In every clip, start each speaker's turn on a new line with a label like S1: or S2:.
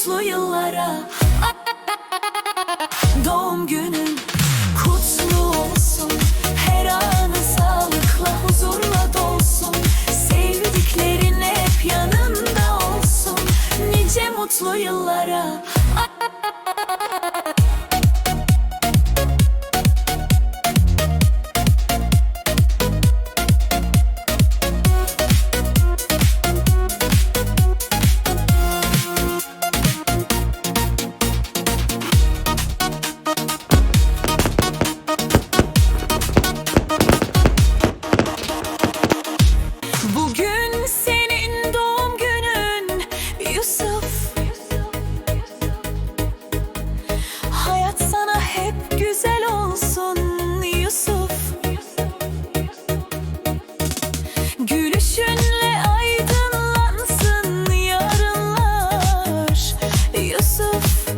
S1: mutlu yıllara. Doğum günün kutlu olsun. Her anı sağlıkla huzurla dolsun. Sevdiklerin hep yanında olsun. Nice mutlu yıllara. Bugün senin doğum günün. Yusuf. Hayat sana hep güzel olsun Yusuf. Gülüşünle aydınlansın yarınlar. Yusuf.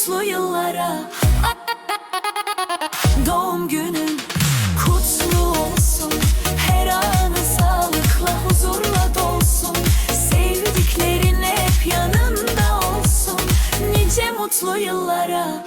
S1: mutlu yıllara. Doğum günün kutlu olsun. Her anı sağlıkla huzurla dolsun. Sevdiklerin hep yanında olsun. Nice mutlu yıllara.